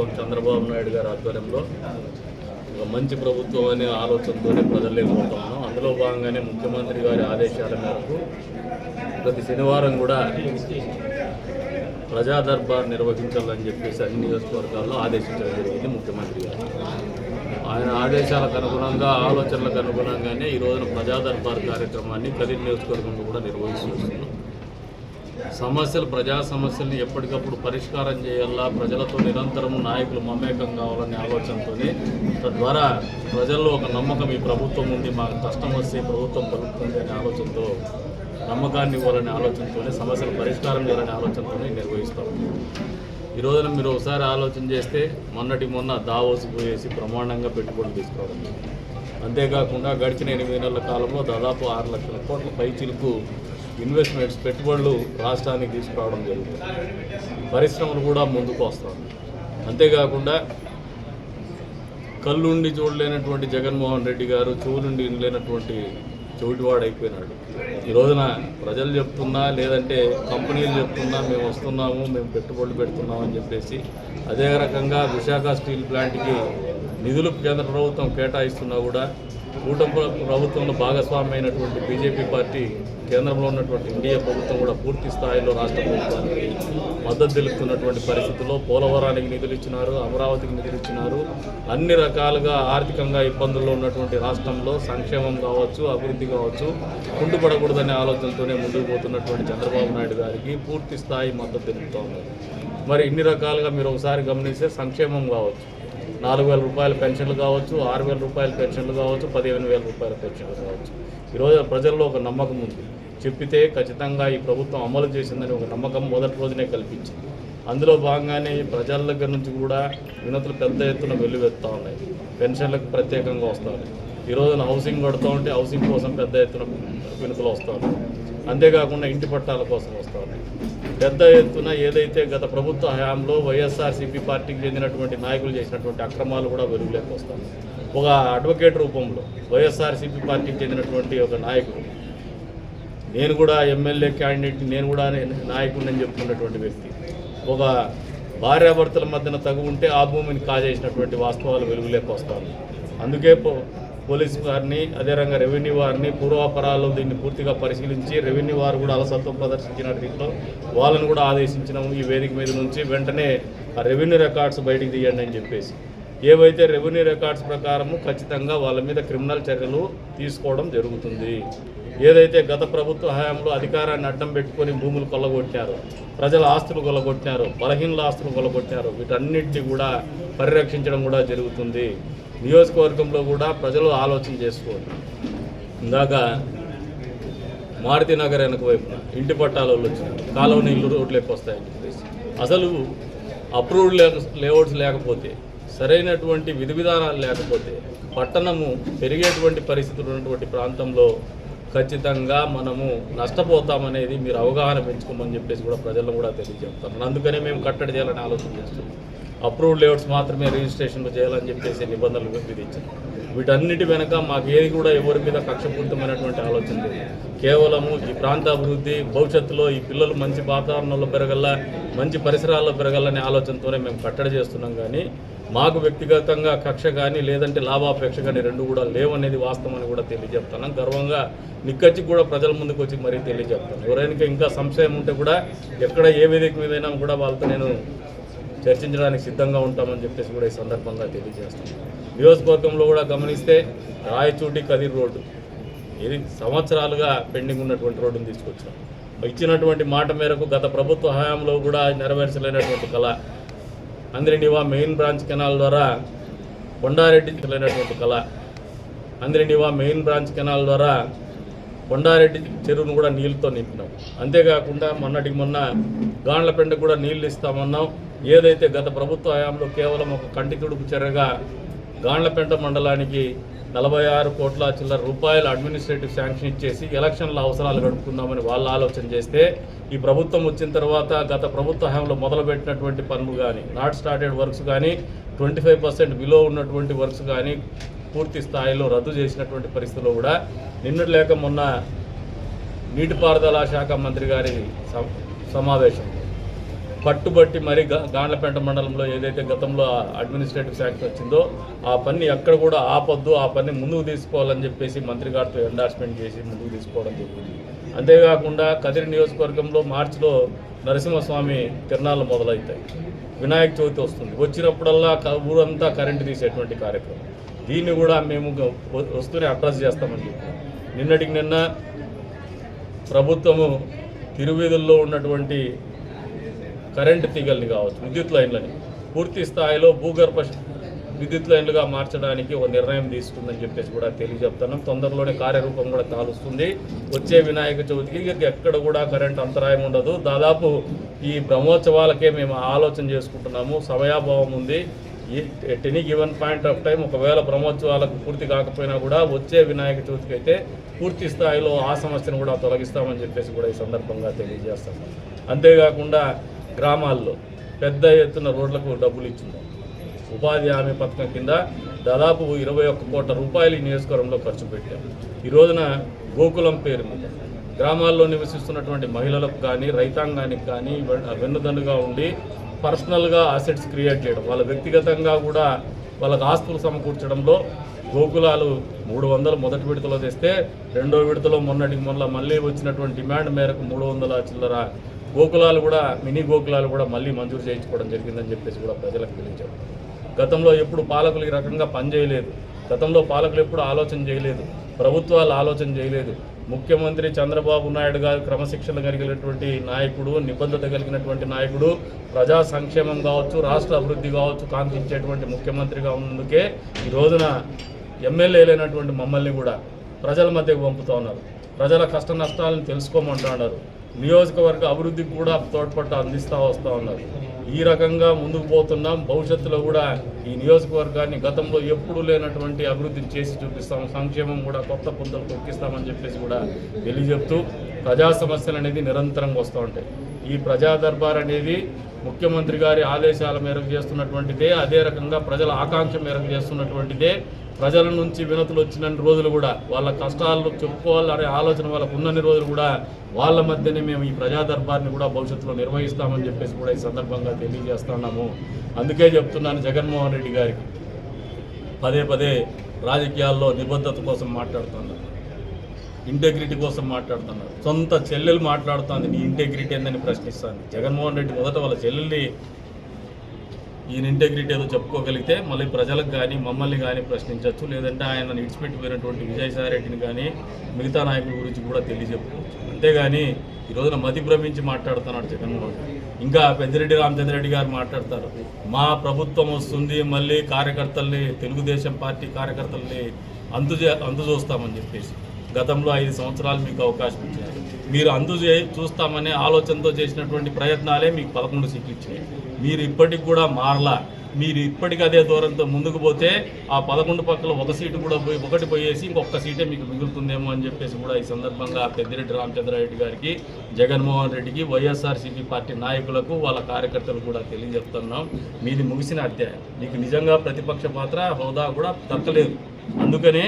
ప్రభుత్వం చంద్రబాబు నాయుడు గారి ఆధ్వర్యంలో ఒక మంచి ప్రభుత్వం అనే ఆలోచనతోనే ప్రజల్లోకి పోతా అందులో భాగంగానే ముఖ్యమంత్రి గారి ఆదేశాల మేరకు ప్రతి శనివారం కూడా ప్రజా దర్బార్ నిర్వహించాలని చెప్పేసి అన్ని నియోజకవర్గాల్లో ఆదేశించడం జరిగింది ముఖ్యమంత్రి గారు. ఆయన ఆదేశాలకు అనుగుణంగా ఆలోచనలకు అనుగుణంగానే ఈ రోజున ప్రజా దర్బార్ కార్యక్రమాన్ని కదిరి నియోజకవర్గంలో కూడా నిర్వహిస్తున్నాం సమస్యలు ప్రజా సమస్యల్ని ఎప్పటికప్పుడు పరిష్కారం చేయాలా? ప్రజలతో నిరంతరం నాయకులు మమేకం కావాలనే ఆలోచనతో తద్వారా ప్రజల్లో ఒక నమ్మకం ఈ ప్రభుత్వం ఉంది మాకు కష్టం వస్తే ప్రభుత్వం పలుకుతుంది అనే ఆలోచనతో నమ్మకాన్ని ఇవ్వాలనే ఆలోచనతోనే సమస్యలు పరిష్కారం చేయాలనే ఆలోచనతోనే నిర్వహిస్తాం. ఈ రోజున మీరు ఒకసారి ఆలోచన చేస్తే మొన్నటి మొన్న దావోసు పోయేసి బ్రహ్మాండంగా పెట్టుబడులు తీసుకోవడం. అంతేకాకుండా గడిచిన ఎనిమిది నెలల కాలంలో దాదాపు ఆరు లక్షల కోట్ల పైచిలకు ఇన్వెస్ట్మెంట్స్ పెట్టుబడులు రాష్ట్రానికి తీసుకురావడం జరుగుతుంది. పరిశ్రమలు కూడా ముందుకు వస్తాయి. అంతేకాకుండా కళ్ళుండి చూడలేనటువంటి జగన్మోహన్ రెడ్డి గారు చెవులుండి వినలేనటువంటి చెవిటివాడు అయిపోయినాడు. ఈ రోజున ప్రజలు చెప్తున్నా లేదంటే కంపెనీలు చెప్తున్నా మేము వస్తున్నాము మేము పెట్టుబడులు పెడుతున్నాము అని చెప్పేసి అదే రకంగా విశాఖ స్టీల్ ప్లాంట్కి నిధులు కేంద్ర ప్రభుత్వం కేటాయిస్తున్నా కూడా కూటమి ప్రభుత్వంలో భాగస్వామ్యమైనటువంటి అయినటువంటి బీజేపీ పార్టీ కేంద్రంలో ఉన్నటువంటి ఇండియా ప్రభుత్వం కూడా పూర్తి స్థాయిలో రాష్ట్ర ప్రభుత్వానికి మద్దతు తెలుపుతున్నటువంటి పరిస్థితుల్లో పోలవరానికి నిధులు ఇచ్చినారు అమరావతికి నిధులు ఇచ్చినారు. అన్ని రకాలుగా ఆర్థికంగా ఇబ్బందుల్లో ఉన్నటువంటి రాష్ట్రంలో సంక్షేమం కావచ్చు అభివృద్ధి కావచ్చు కుంటుపడకూడదనే ఆలోచనతోనే ముందుకు పోతున్నటువంటి చంద్రబాబు నాయుడు గారికి పూర్తి స్థాయి మద్దతు తెలుపుతోంది మరి ఇన్ని రకాలుగా మీరు ఒకసారి గమనిస్తే సంక్షేమం కావచ్చు. నాలుగు వేల రూపాయల పెన్షన్లు కావచ్చు ఆరు వేల రూపాయల పెన్షన్లు కావచ్చు పదిహేను వేల రూపాయల పెన్షన్లు కావచ్చు. ఈరోజు ప్రజల్లో ఒక నమ్మకం ఉంది. చెప్పితే ఖచ్చితంగా ఈ ప్రభుత్వం అమలు చేసిందని ఒక నమ్మకం మొదటి రోజునే కల్పించింది. అందులో భాగంగానే ప్రజల దగ్గర నుంచి కూడా వినతులు పెద్ద ఎత్తున వెల్లువెత్తా ఉన్నాయి. పెన్షన్లకు ప్రత్యేకంగా వస్తూ ఉన్నాయి. ఈ రోజున హౌసింగ్ కొడుతూ ఉంటే హౌసింగ్ కోసం పెద్ద ఎత్తున వినతులు వస్తూ ఉన్నాయి అంతేకాకుండా ఇంటి పట్టాల కోసం వస్తూ ఉన్నాయి పెద్ద ఎత్తున ఏదైతే గత ప్రభుత్వ హయాంలో వైఎస్ఆర్సీపీ పార్టీకి చెందినటువంటి నాయకులు చేసినటువంటి అక్రమాలు కూడా వెలుగులోకి వస్తాయి. ఒక అడ్వకేట్ రూపంలో వైఎస్ఆర్సీపీ పార్టీకి చెందినటువంటి ఒక నాయకుడు నేను కూడా ఎమ్మెల్యే క్యాండిడేట్ నేను కూడా నాయకుడిని చెప్పుకున్నటువంటి వ్యక్తి ఒక భార్యాభర్తల మధ్యన తగు ఉంటే ఆ భూమిని కాజేసినటువంటి వాస్తవాలు వెలుగులోకి వస్తాయి. అందుకే పో- పోలీస్ వారిని అదే రెవెన్యూ వారిని పూర్వాపరాలు దీన్ని పూర్తిగా పరిశీలించి రెవెన్యూ వారు కూడా అలసత్వం ప్రదర్శించిన దీంట్లో. వాళ్ళని కూడా ఆదేశించినాము ఈ వేదిక మీద నుంచి. వెంటనే ఆ రెవెన్యూ రికార్డ్స్ బయటికి తీయండి అని చెప్పేసి. ఏవైతే రెవెన్యూ రికార్డ్స్ ప్రకారము ఖచ్చితంగా వాళ్ళ మీద క్రిమినల్ చర్యలు తీసుకోవడం జరుగుతుంది. ఏదైతే గత ప్రభుత్వ హయాంలో అధికారాన్ని అడ్డం పెట్టుకొని భూములు కొల్లగొట్టారో ప్రజల ఆస్తులు కొల్లగొట్టారు బలహీనల ఆస్తులు కొల్లగొట్టారు వీటన్నిటిని కూడా పరిరక్షించడం కూడా జరుగుతుంది. నియోజకవర్గంలో కూడా ప్రజలు ఆలోచన చేసుకోవాలి. ఇందాక మారుతి నగర్ వెనక వైపున ఇంటి పట్టాలు వచ్చినాయి కాలువని ఇల్లు రోడ్లకు వస్తాయని చెప్పేసి. అసలు అప్రూవ్డ్ లేఅవుట్స్ లేకపోతే సరైనటువంటి విధి విధానాలు లేకపోతే పట్టణము పెరిగేటువంటి పరిస్థితులు ఉన్నటువంటి ప్రాంతంలో ఖచ్చితంగా మనము నష్టపోతామనేది మీరు అవగాహన పెంచుకోమని చెప్పేసి కూడా ప్రజలను కూడా తెలియజేస్తాం అందుకనే మేము కట్టడి చేయాలని ఆలోచన చేస్తున్నాం. అప్రూవ్డ్ లేఅవుట్స్ మాత్రమే రిజిస్ట్రేషన్లు చేయాలని చెప్పేసి నిబంధనలు విధించారు. వీటన్నిటి వెనక మాకు ఏది కూడా ఎవరి మీద కక్షపూరితమైనటువంటి ఆలోచన లేదు. కేవలము ఈ ప్రాంత అభివృద్ధి భవిష్యత్తులో ఈ పిల్లలు మంచి వాతావరణంలో పెరగల మంచి పరిసరాల్లో పెరగాలనే ఆలోచనతోనే మేము కట్టడి చేస్తున్నాం కానీ మాకు వ్యక్తిగతంగా కక్ష కానీ లేదంటే లాభాపేక్ష కానీ రెండు కూడా లేవనేది వాస్తవం అని కూడా తెలియజెప్తున్నాం గర్వంగా నిక్కచ్చి కూడా ప్రజల ముందుకు వచ్చి మరీ తెలియజెప్తాను ఎవరైనా ఇంకా సంశయం ఉంటే కూడా ఎక్కడ ఏ వేదిక మీదైనా కూడా వాళ్ళతో నేను చర్చించడానికి సిద్ధంగా ఉంటామని చెప్పేసి కూడా ఈ సందర్భంగా తెలియజేస్తాం నియోజకవర్గంలో కూడా గమనిస్తే రాయచూటి కదిర్ రోడ్డు. ఇది సంవత్సరాలుగా పెండింగ్ ఉన్నటువంటి రోడ్డును తీసుకొచ్చాం. ఇచ్చినటువంటి మాట మేరకు గత ప్రభుత్వ హయాంలో కూడా నెరవేర్చలేనటువంటి కళ అందిరినివా మెయిన్ బ్రాంచ్ కెనాల్ ద్వారా కొండారెడ్డి లేనటువంటి కళ అందిరినివా మెయిన్ బ్రాంచ్ కెనాల్ ద్వారా కొండారెడ్డి చెరువును కూడా నీళ్ళతో నింపినాం. అంతేకాకుండా మొన్నటికి మొన్న గాండ్లపెండకు కూడా నీళ్ళు ఇస్తామన్నాం. ఏదైతే గత ప్రభుత్వ హయాంలో కేవలం ఒక కంటి తుడుపు చర్యగా గాండ్లపెంట మండలానికి నలభై ఆరు కోట్ల చిల్లర రూపాయల అడ్మినిస్ట్రేటివ్ శాంక్షన్ ఇచ్చేసి ఎలక్షన్ల అవసరాలు గడుపుకుందామని వాళ్ళు ఆలోచన చేస్తే ఈ ప్రభుత్వం వచ్చిన తర్వాత గత ప్రభుత్వ హయాంలో మొదలుపెట్టినటువంటి పనులు కానీ నాట్ స్టార్టెడ్ వర్క్స్ కానీ ట్వంటీ ఫైవ్ పర్సెంట్ బిలో ఉన్నటువంటి వర్క్స్ కానీ పూర్తి స్థాయిలో రద్దు చేసినటువంటి పరిస్థితుల్లో కూడా నిన్నటి లేక మొన్న నీటిపారుదల శాఖ మంత్రి గారి సమావేశం. పట్టుబట్టి మరి గాండ్లపేట మండలంలో ఏదైతే గతంలో అడ్మినిస్ట్రేటివ్ శాఖ వచ్చిందో ఆ పని ఎక్కడ కూడా ఆపొద్దు ఆ పని ముందుకు తీసుకోవాలని చెప్పేసి మంత్రి గారితో ఎండార్స్మెంట్ చేసి ముందుకు తీసుకోవడం జరిగింది. అంతేకాకుండా కదిరి నియోజకవర్గంలో మార్చిలో నరసింహస్వామి తిరణాలు మొదలవుతాయి. వినాయక చవితి వస్తుంది. వచ్చినప్పుడల్లా ఊరంతా కరెంటు తీసేటువంటి కార్యక్రమం. దీన్ని కూడా మేము వస్తూనే అడ్రస్ చేస్తామని నిన్నటికి నిన్న ప్రభుత్వము తిరువీధుల్లో ఉన్నటువంటి కరెంటు తీగల్ని కావచ్చు విద్యుత్ లైన్లని పూర్తి స్థాయిలో భూగర్భ విద్యుత్ లైన్లుగా మార్చడానికి ఒక నిర్ణయం తీసుకుందని చెప్పేసి కూడా తెలియజెప్తున్నాం. తొందరలోనే కార్యరూపం కూడా కాలుస్తుంది. వచ్చే వినాయక చవితికి ఎక్కడ కూడా కరెంట్ అంతరాయం ఉండదు. దాదాపు ఈ బ్రహ్మోత్సవాలకే మేము ఆలోచన చేసుకుంటున్నాము. సమయాభావం ఉంది. ఈ at any given point of time ఒకవేళ బ్రహ్మోత్సవాలకు పూర్తి కాకపోయినా కూడా వచ్చే వినాయక చవితికి అయితే పూర్తి స్థాయిలో ఆ సమస్యను కూడా తొలగిస్తామని చెప్పేసి కూడా ఈ సందర్భంగా తెలియజేస్తాం. అంతేకాకుండా గ్రామాల్లో పెద్ద ఎత్తున రోడ్లకు డబ్బులు ఇచ్చింది. ఉపాధి హామీ పథకం కింద దాదాపు ఇరవై ఒక్క కోట్ల రూపాయలు ఈ నియోజకవర్గంలో ఖర్చు పెట్టాం. ఈ రోజున గోకులం పేరు మీద గ్రామాల్లో నివసిస్తున్నటువంటి మహిళలకు కానీ రైతాంగానికి కానీ వె- వెన్నుదన్నుగా ఉండి పర్సనల్గా అసెట్స్ క్రియేట్ చేయడం వాళ్ళ వ్యక్తిగతంగా కూడా వాళ్ళకి ఆస్తులు సమకూర్చడంలో గోకులాలు మూడు వందలు మొదటి విడతలో తెస్తే రెండో విడతలో మొన్నటికి మొన్న మళ్ళీ వచ్చినటువంటి డిమాండ్ మేరకు మూడు వందల చిల్లర గోకులాలు కూడా మినీ గోకులాలు కూడా మళ్ళీ మంజూరు చేయించుకోవడం జరిగిందని చెప్పేసి కూడా ప్రజలకు తెలియజేయడం. గతంలో ఎప్పుడు పాలకులు ఈ రకంగా పనిచేయలేదు. గతంలో పాలకులు ఎప్పుడు ఆలోచన చేయలేదు. ప్రభుత్వాలు ఆలోచన చేయలేదు. ముఖ్యమంత్రి చంద్రబాబు నాయుడు గారు క్రమశిక్షణ కలిగినటువంటి నాయకుడు నిబద్ధత కలిగినటువంటి నాయకుడు ప్రజా సంక్షేమం కావచ్చు రాష్ట్ర అభివృద్ధి కావచ్చు కాంక్షించేటువంటి ముఖ్యమంత్రిగా ఉన్నందుకే ఈ రోజున ఎమ్మెల్యేలైనటువంటి మమ్మల్ని కూడా ప్రజల మధ్యకు పంపుతూ ఉన్నారు. ప్రజల కష్ట నష్టాలను తెలుసుకోమంటున్నారు నియోజకవర్గ అభివృద్ధికి కూడా తోడ్పట్టు అందిస్తూ వస్తూ ఉన్నారు ఈ రకంగా ముందుకు పోతున్నాం. భవిష్యత్తులో కూడా ఈ నియోజకవర్గాన్ని గతంలో ఎప్పుడూ లేనటువంటి అభివృద్ధిని చేసి చూపిస్తాం. సంక్షేమం కూడా కొత్త పుంతలు తొక్కిస్తామని చెప్పేసి కూడా తెలియజెప్తూ ప్రజా సమస్యలు అనేది నిరంతరంగా వస్తూ ఉంటాయి. ఈ ప్రజా దర్బార్ అనేది ముఖ్యమంత్రి గారి ఆదేశాల మేరకు చేస్తున్నటువంటిదే అదే రకంగా ప్రజల ఆకాంక్ష మేరకు చేస్తున్నటువంటిదే. ప్రజల నుంచి వినతులు వచ్చిన రోజులు కూడా వాళ్ళ కష్టాలు చెప్పుకోవాలనే ఆలోచన వాళ్ళకు ఉన్నన్ని రోజులు కూడా వాళ్ళ మధ్యనే మేము ఈ ప్రజా దర్బార్ని కూడా భవిష్యత్తులో నిర్వహిస్తామని చెప్పేసి కూడా ఈ సందర్భంగా తెలియజేస్తున్నాము అందుకే చెప్తున్నాను జగన్మోహన్ రెడ్డి గారికి. పదే పదే రాజకీయాల్లో నిబద్ధత కోసం మాట్లాడుతున్నాను ఇంటెగ్రిటీ కోసం మాట్లాడుతున్నారు. సొంత చెల్లెలు మాట్లాడుతుంది నీ ఇంటెగ్రిటీ ఏందని ప్రశ్నిస్తాను జగన్మోహన్ రెడ్డి మొదట వాళ్ళ చెల్లెల్ని ఈయన ఇంటెగ్రిటీ ఏదో చెప్పుకోగలిగితే మళ్ళీ ప్రజలకు కానీ మమ్మల్ని కానీ ప్రశ్నించవచ్చు లేదంటే ఆయన విడిచిపెట్టిపోయినటువంటి విజయసాయి రెడ్డిని కానీ మిగతా నాయకుల గురించి కూడా తెలియజెప్పుకోవచ్చు. అంతేగాని ఈ రోజున మతి భ్రమించి మాట్లాడుతున్నాడు జగన్మోహన్ ఇంకా పెద్దిరెడ్డి రామచంద్రరెడ్డి గారు మాట్లాడతారు. మా ప్రభుత్వం వస్తుంది మళ్ళీ కార్యకర్తల్ని తెలుగుదేశం పార్టీ కార్యకర్తల్ని అంతు చే- అంతు చూస్తామని చెప్పేసి. గతంలో ఐదు సంవత్సరాలు మీకు అవకాశం ఇచ్చారు. మీరు అందు చూస్తామనే ఆలోచనతో చేసినటువంటి ప్రయత్నాలే మీకు పదకొండు సీట్లు ఇచ్చినాయి. మీరు ఇప్పటికి కూడా మారలా. మీరు ఇప్పటికి అదే దూరంతో ముందుకు పోతే ఆ పదకొండు పక్కల ఒక సీటు కూడా పోయి ఒకటి పోయేసి ఇంకొక సీటే మీకు మిగులుతుందేమో అని చెప్పేసి కూడా ఈ సందర్భంగా పెద్దిరెడ్డి రామచంద్రారెడ్డి గారికి జగన్మోహన్ రెడ్డికి వైఎస్ఆర్సీపీ పార్టీ నాయకులకు వాళ్ళ కార్యకర్తలు కూడా తెలియజెప్తున్నాం మీది ముగిసిన అధ్యాయం. మీకు నిజంగా ప్రతిపక్ష పాత్ర హోదా కూడా దక్కలేదు అందుకనే